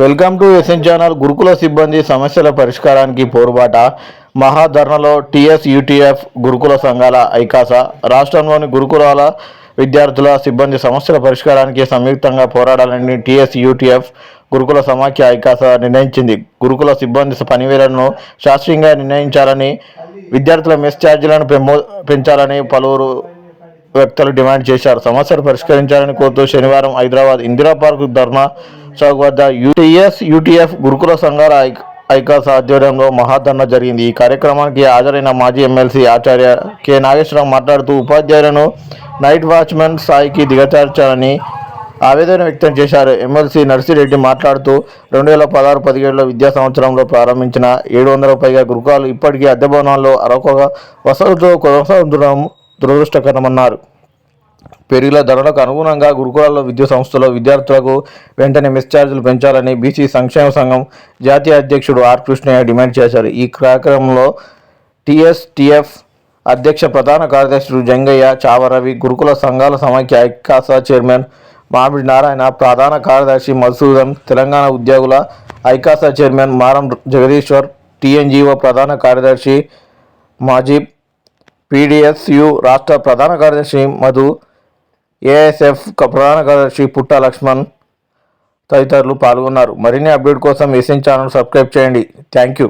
Welcome to SN channel. గురుకుల సిబ్బంది సమస్యల పరిష్కారానికి పోరుబాట మహాధర్నలో టిఎస్ యూటీఎఫ్ గురుకుల సంఘాల ఐకాస. రాష్ట్రంలోని గురుకులాల విద్యార్థుల సిబ్బంది సమస్యల పరిష్కారానికి సంయుక్తంగా పోరాడాలని టిఎస్ యూటీఎఫ్ గురుకుల సమాఖ్య ఐకాస నిర్ణయించింది. గురుకుల సిబ్బంది పనివేలను శాస్త్రీయంగా నిర్ణయించాలని విద్యార్థుల మెస్ ఛార్జీలను పెంచాలని పలువురు వ్యక్తులు డిమాండ్ చేశారు. సమస్యలు పరిష్కరించాలని కోరుతూ శనివారం హైదరాబాద్ ఇందిరా పార్క్ ధర్నా చౌక్ వద్ద యూటీఎస్ యూటీఎఫ్ గురుకుల సంఘాల ఐ- ఐకాస ఆధ్వర్యంలో మహాధర్నా జరిగింది. ఈ కార్యక్రమానికి హాజరైన మాజీ ఎమ్మెల్సీ ఆచార్య కె. నాగేశ్వరరావు మాట్లాడుతూ ఉపాధ్యాయులను నైట్ వాచ్మెన్ స్థాయికి దిగజార్చాలని ఆవేదన వ్యక్తం చేశారు. ఎమ్మెల్సీ నర్సిరెడ్డి మాట్లాడుతూ రెండు వేల పదహారు పదిహేడులో విద్యా సంవత్సరంలో ప్రారంభించిన ఏడు వందల పైగా గురుకులాలు ఇప్పటికీ అద్దె భవనాల్లో అరొక వసతులతో కొనసాగుతుండడం దురదృష్టకరమన్నారు. పెరిగిన ధరలకు అనుగుణంగా గురుకులాల్లో విద్యా సంస్థలో విద్యార్థులకు వెంటనే మిస్ ఛార్జీలు పెంచాలని బీసీ సంక్షేమ సంఘం జాతీయ అధ్యక్షుడు ఆర్ కృష్ణయ్య డిమాండ్ చేశారు. ఈ కార్యక్రమంలో టీఎస్టీఎఫ్ అధ్యక్ష ప్రధాన కార్యదర్శుడు జంగయ్య చావరవి గురుకుల సంఘాల సమాఖ్య ఐకాస చైర్మన్ మామిడి నారాయణ ప్రధాన కార్యదర్శి మధుసూదన్ తెలంగాణ ఉద్యోగుల ఐకాస చైర్మన్ మారం జగదీశ్వర్ టీఎన్జీఓ ప్రధాన కార్యదర్శి మాజీబ్ పీడిఎస్యు రాష్ట్ర ప్రధాన కార్యదర్శి మధు ఏఎస్ఎఫ్ ప్రధాన కార్యదర్శి పుట్ట లక్ష్మణ్ తదితరులు పాల్గొన్నారు. మరిన్ని అప్డేట్ కోసం ఎస్ఎన్ ఛానల్ సబ్స్క్రైబ్ చేయండి. Thank you.